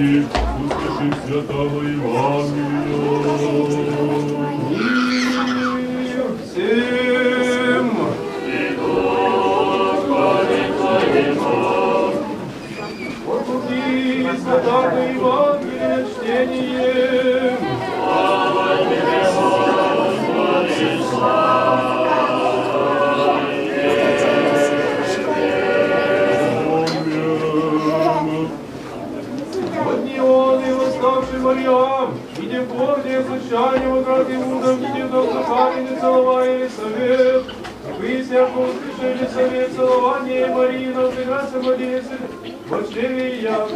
Прости, услышим Святого Евангелия. гордие случайно в оград Иуда, видя доктор камень и целовая совет. Вы всяко услышали совет целования Марии, но сыграться младенец, вочеве я,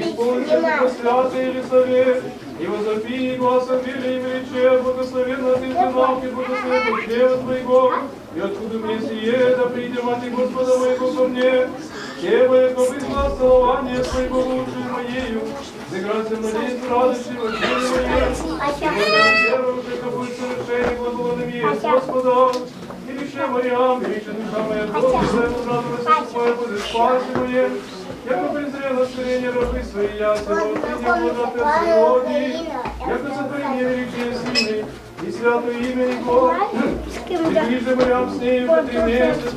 исполнится по святый или совет. И возопи глазом вели и величе, благословенна ты в сынах, и благословен чрева твоего. И откуда мне сие, да придем от Господа моего ко мне. Ева, яко вышла целование своего лучшей моею, Сыграться младенец радости во теле моей, и веру уже какой совершение глаголом есть Господа. И лише Мариам, и лише душа моя Господа, радоваться Твое будет спасение. Яко презрело скорение рабы свои ясно, отныне благодать от Господи, яко сотвори мне великие силы, и святое имя Его, и ближе Мариам с нею по три месяца,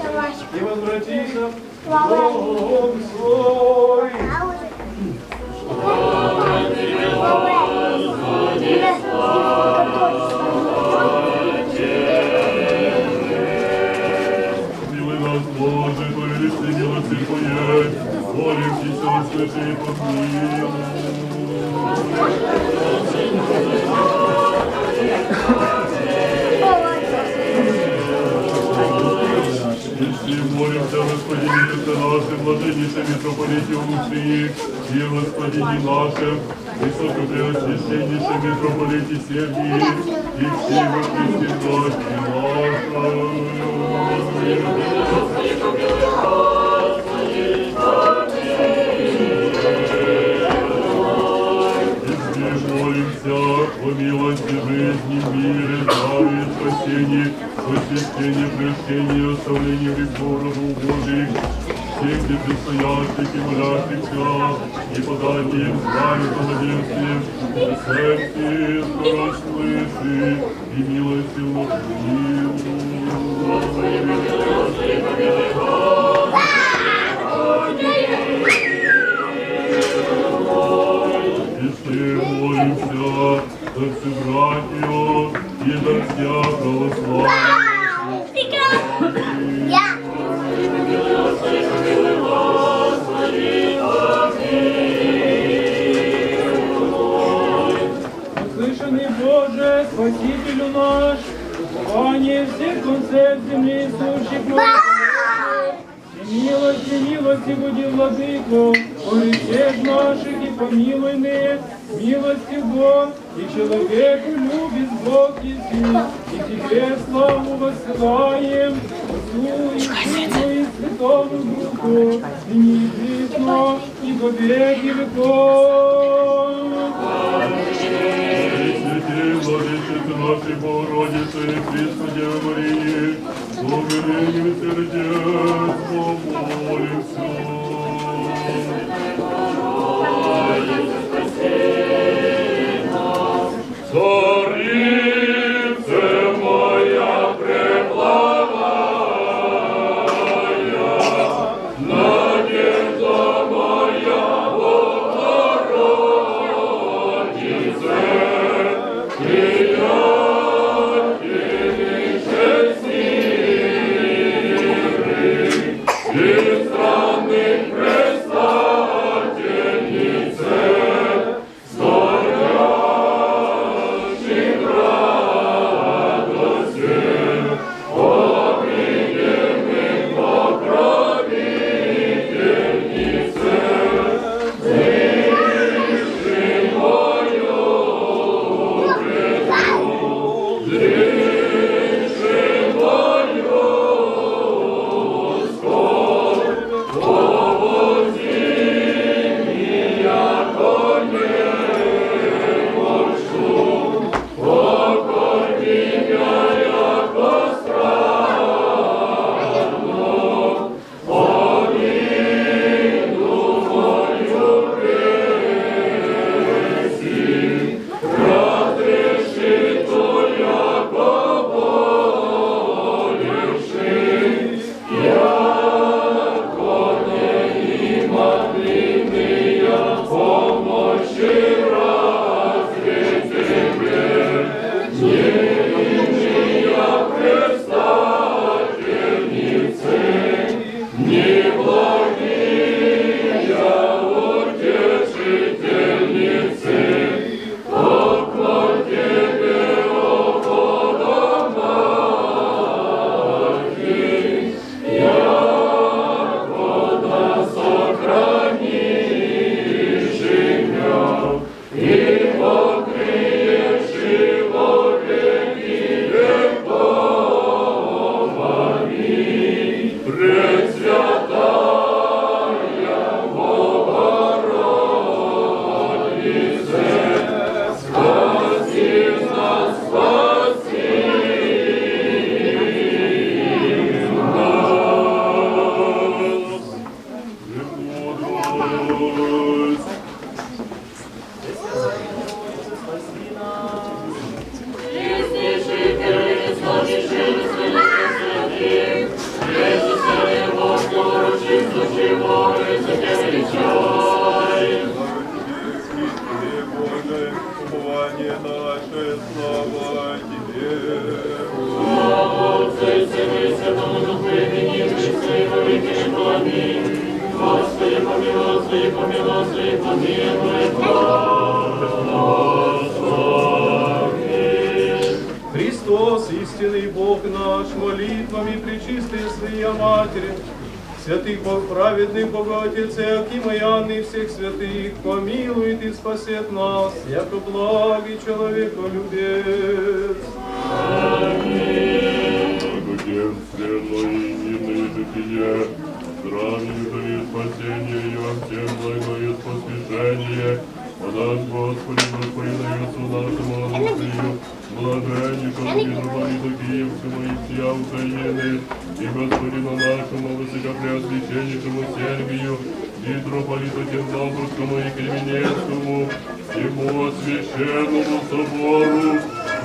и возвратися свой. Милый нас, Боже, повелись милости Твоей, молимся, и помилуй. Луции, и Господине нашем, высокопреосвященнейшем митрополите Сергии, и всей во Христе молимся о милости жизни, мире, здравии, спасении, просвещении, прощении, оставлении грехов Божьих, всех непредстоящих и молящихся, и подании им здравия младенцев, смерти, расслыши, и милостиву И все молимся за всю братью и за всякого славу. Спасителю наш, упование всех концев земли, сущих на и милости, милости буди, владыко, всех наших и помилуй ны, милости Бог, и человеку любит Бог и Сын, и Тебе славу воссылаем, Отцу и Сыну и Святому Духу, и не присно, и во веки веков. Владычице нашей Богородице и Христу Девы Марии, благовению спаси нас. Царице праведных, Бога Отец Иакима и Анны и всех святых, помилует и спасет нас, яко благий человеколюбец. Благоденственно и мирное житие, здравие и спасение, и во всем благое поспешение. О нас, Господи, Господи, на Иисусу нашему Алексею, блаженнейшему митрополиту Киевскому и всея Украины, и Господину нашему высокопреосвященнейшему Сергию, митрополиту Кентаврскому и Кременецкому, всему священному собору,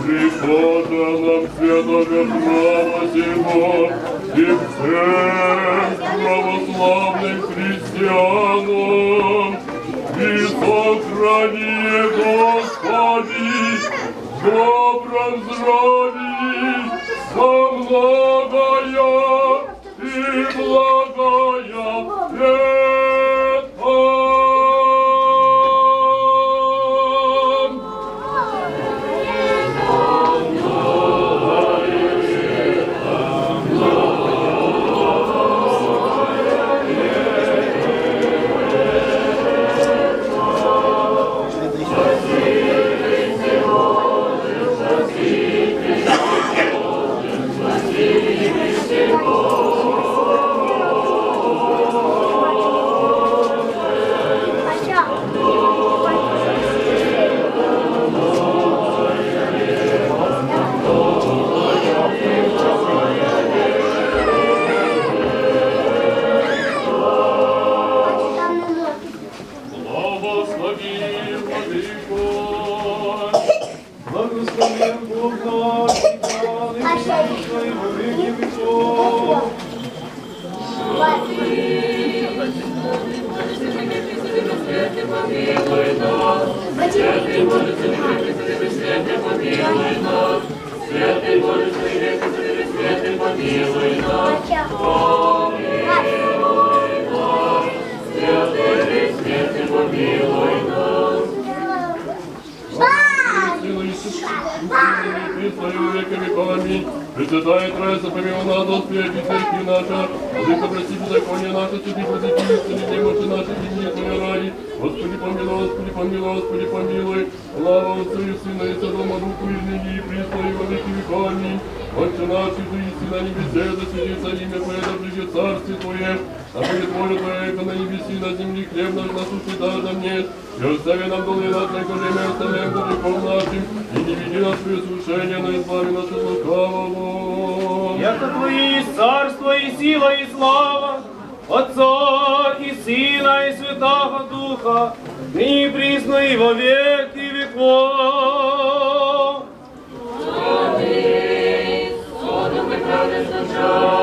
прихода нам святого храма сего, и всем православным христианам, и сохрани, Господи, в добром здравии, і благая Христос, веки веков, аминь. Пресвятая Троица, помилуй нас, Господи, и церкви наша, Владыка, прости беззаконие наше, суди, просвети, исцели немощи наши, дни Твоя ради. Господи, помилуй, Господи, помилуй, Господи, помилуй. Слава Отцу и Сына и Святому Духу, и ныне, и присно, и во веки веков, аминь. Отче наш, и ты на небесе, да сидится имя Твое, да придет царствие Твое, да будет воля Твоя, как на небеси, на земле, хлеб наш насущный дай нам нет, и остави нам долги наши, как время оставляем грехом нашим, и не веди нас в искушение, но избави нас от лукавого. Яко Твои царство и сила и слава, Отца и Сына и Святого Духа, и присно и во веки веков. 주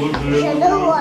Ще довго.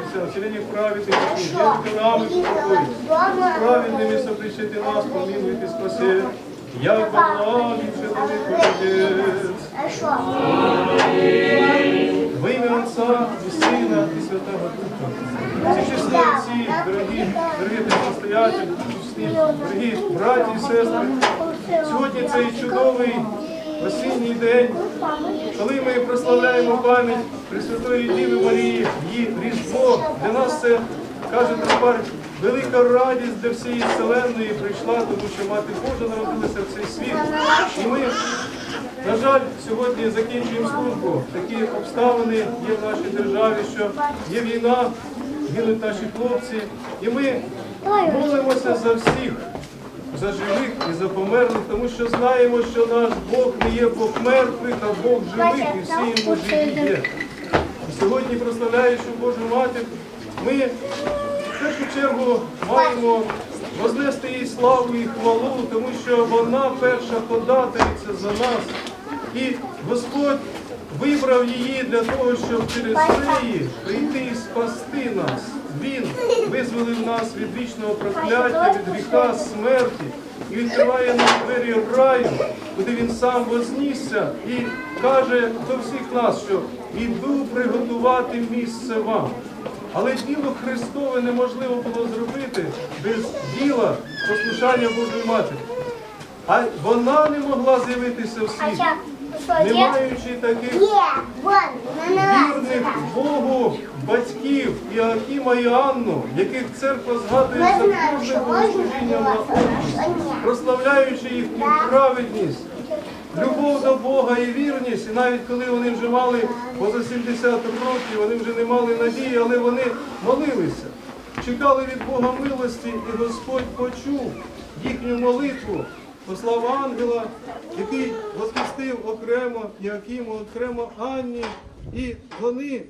православных христиан, вселение праведных, верных нам и покой. Праведными сопрещите нас, помилуйте, спаси, як благовіше тобі Отець. А що? Во ім'я Отця і Сина і Святого Духа. Всі чесні отці, дорогі, дорогі та настоятелі, чесні, дорогі браті і сестри, сьогодні цей чудовий осінній день, коли ми прославляємо пам'ять Пресвятої Діви Марії, її Різдво, для нас це, каже Тропар, велика радість для всієї вселенної прийшла, тому що Мати Божа народилася в цей світ. І ми на жаль, сьогодні закінчуємо службу. Такі обставини є в нашій державі, що є війна, гинуть наші хлопці. І ми молимося за всіх, за живих і за померлих, тому що знаємо, що наш Бог не є Бог мертвих, а Бог живих, і всі йому живі є. І сьогодні, прославляючи Божу Матір, ми в першу чергу маємо вознести їй славу і хвалу, тому що вона перша ходатайця за нас. І Господь вибрав її для того, щоб через неї прийти і спасти нас. Він визволив нас від вічного прокляття, від гріха, смерті і відкриває нам двері раю, куди він сам вознісся і каже до всіх нас, що іду приготувати місце вам. Але діло Христове неможливо було зробити без діла послушання Божої Матері. А вона не могла з'явитися в світ. Не маючи таких вірних Богу батьків Іакима і Анну, яких церква згадує за кожне що на прославляючи їхню праведність, любов до Бога і вірність, і навіть коли вони вже мали поза 70 років, вони вже не мали надії, але вони молилися, чекали від Бога милості, і Господь почув їхню молитву, послав ангела, який возвістив окремо Якиму, окремо Анні, і вони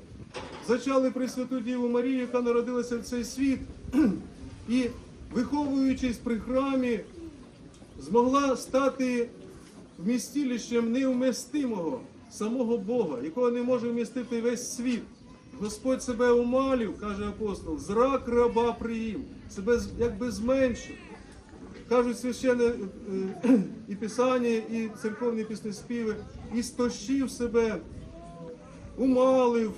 зачали Пресвяту Діву Марію, яка народилася в цей світ, і виховуючись при храмі, змогла стати вмістилищем невместимого самого Бога, якого не може вмістити весь світ. Господь себе умалів, каже апостол, зрак раба приїм, себе якби зменшив. Кажуть священне е, е, і писання, і церковні піснеспіви, і стощив себе, умалив,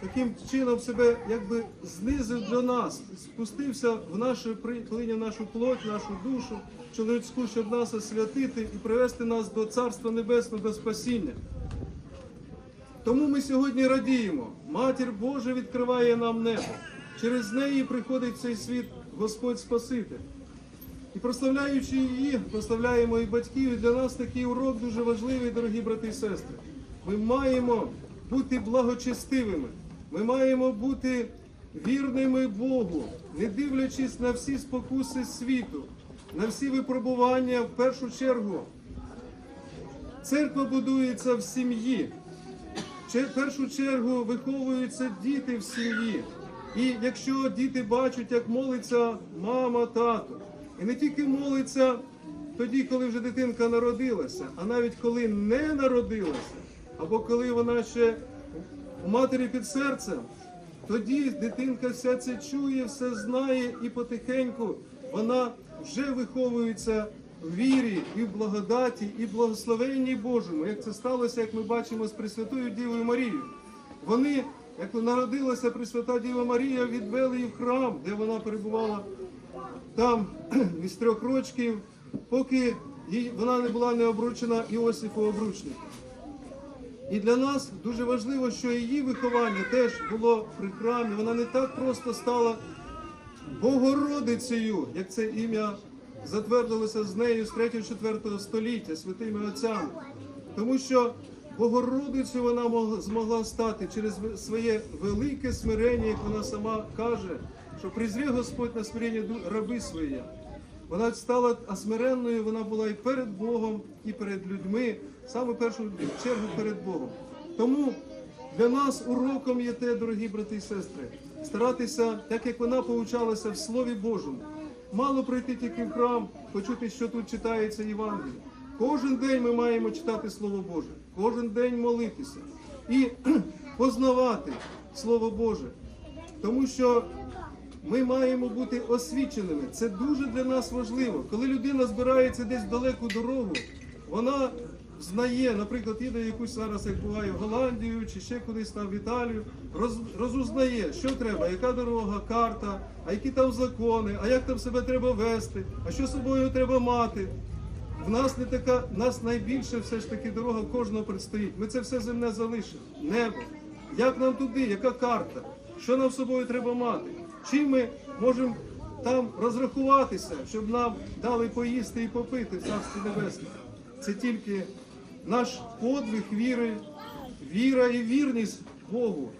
таким чином себе якби знизив до нас, спустився в наше приклиння, нашу плоть, нашу душу чоловічську, щоб нас освятити і привести нас до Царства Небесного, до спасіння. Тому ми сьогодні радіємо. Матір Божа відкриває нам небо. Через неї приходить цей світ Господь Спаситель. І прославляючи її, прославляємо і батьків. І для нас такий урок дуже важливий, дорогі брати і сестри. Ми маємо бути благочестивими. Ми маємо бути вірними Богу, не дивлячись на всі спокуси світу, на всі випробування в першу чергу. Церква будується в сім'ї. В першу чергу виховуються діти в сім'ї. І якщо діти бачать, як молиться мама, тато, і не тільки молиться тоді, коли вже дитинка народилася, а навіть коли не народилася, або коли вона ще у матері під серцем, тоді дитинка вся це чує, все знає і потихеньку вона вже виховується в вірі і в благодаті, і в благословенні Божому, як це сталося, як ми бачимо з Пресвятою Дівою Марією. Вони, як народилася Пресвята Діва Марія, відвели її в храм, де вона перебувала там із трьох рочків, поки вона не була не обручена Іосифу обручнику. І для нас дуже важливо, що її виховання теж було при храмі. Вона не так просто стала Богородицею, як це ім'я затвердилося з нею з 3-4 століття святими отцями. Тому що Богородицю вона змогла стати через своє велике смирення, як вона сама каже, що призрє Господь на смирення раби своє. Вона стала осмиренною, вона була і перед Богом, і перед людьми, саме першу чергу перед Богом. Тому для нас уроком є те, дорогі брати і сестри, старатися, так як вона poučалася в Слові Божому. Мало прийти тільки в храм, почути, що тут читається Євангеліє. Кожен день ми маємо читати Слово Боже, кожен день молитися і познавати Слово Боже. Тому що ми маємо бути освіченими. Це дуже для нас важливо. Коли людина збирається десь в далеку дорогу, вона знає, наприклад, їде якусь зараз, як буває, в Голландію чи ще кудись там в Італію, роз, розузнає, що треба, яка дорога, карта, а які там закони, а як там себе треба вести, а що собою треба мати. В нас не така, в нас найбільше все ж таки дорога кожного предстоїть. Ми це все земне залишимо. Небо. Як нам туди, яка карта? Що нам собою треба мати? Чим ми можемо там розрахуватися, щоб нам дали поїсти і попити в Царстві Небесне? Це тільки наш подвиг віри, віра і вірність Богу.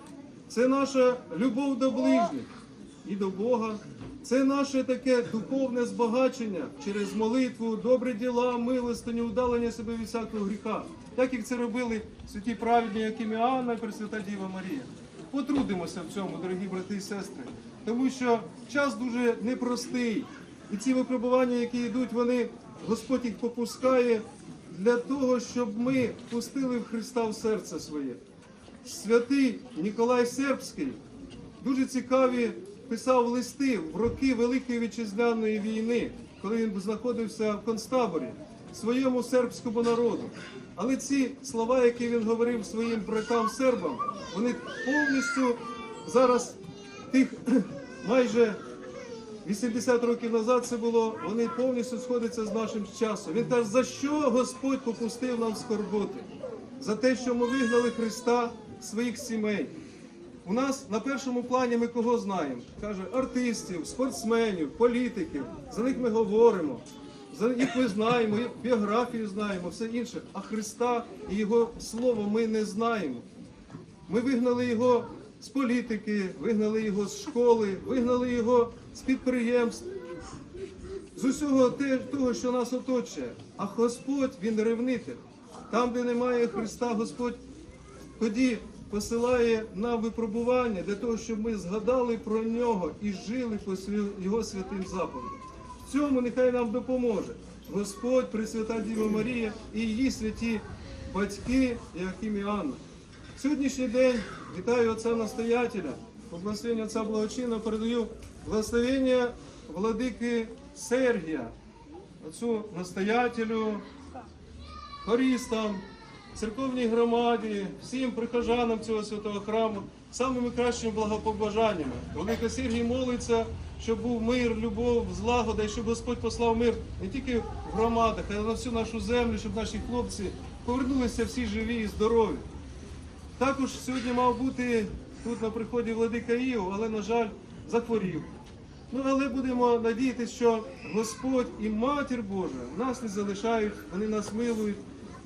Це наша любов до ближніх і до Бога. Це наше таке духовне збагачення через молитву, добрі діла, милостиню, удалення себе від всякого гріха. Так як це робили святі праведні, як і Анна і Пресвята Діва Марія. Потрудимося в цьому, дорогі брати і сестри, тому що час дуже непростий. І ці випробування, які йдуть, вони Господь їх попускає для того, щоб ми пустили в Христа в серце своє. Святий Ніколай Сербський дуже цікаві писав листи в роки Великої вітчизняної війни, коли він знаходився в концтаборі своєму сербському народу. Але ці слова, які він говорив своїм братам сербам, вони повністю зараз тих майже 80 років назад це було, вони повністю сходяться з нашим часом. Він каже, за що Господь попустив нам скорботи? за те, що ми вигнали Христа своїх сімей. У нас на першому плані ми кого знаємо? Каже, артистів, спортсменів, політиків. За них ми говоримо. За їх ми знаємо, біографію знаємо, все інше. А Христа і Його Слово ми не знаємо. Ми вигнали його з політики, вигнали його з школи, вигнали його з підприємств, з усього того, що нас оточує. А Господь він ревнитель. Там, де немає Христа, Господь тоді посилає нам випробування для того, щоб ми згадали про нього і жили по його святим заповідям. В цьому нехай нам допоможе Господь, Пресвята Діва Марія і її святі батьки Яким і Анна. Сьогоднішній день вітаю отця настоятеля, по благословенню отця благочина передаю благословення владики Сергія, отцю настоятелю, хористам, церковній громаді, всім прихожанам цього святого храму, самими кращими благопобажаннями. Велика Сергій молиться, щоб був мир, любов, злагода, і щоб Господь послав мир не тільки в громадах, а й на всю нашу землю, щоб наші хлопці повернулися всі живі і здорові. Також сьогодні мав бути тут на приході владика Іов, але, на жаль, захворів. Ну, але будемо надіятися, що Господь і Матір Божа нас не залишають, вони нас милують,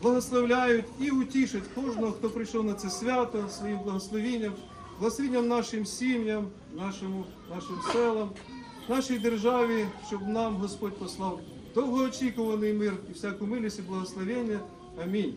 благословляють і утішать кожного, хто прийшов на це свято своїм благословінням, благословінням нашим сім'ям, нашим селам, нашій державі, щоб нам Господь послав довгоочікуваний мир і всяку милість і благословення. Амінь.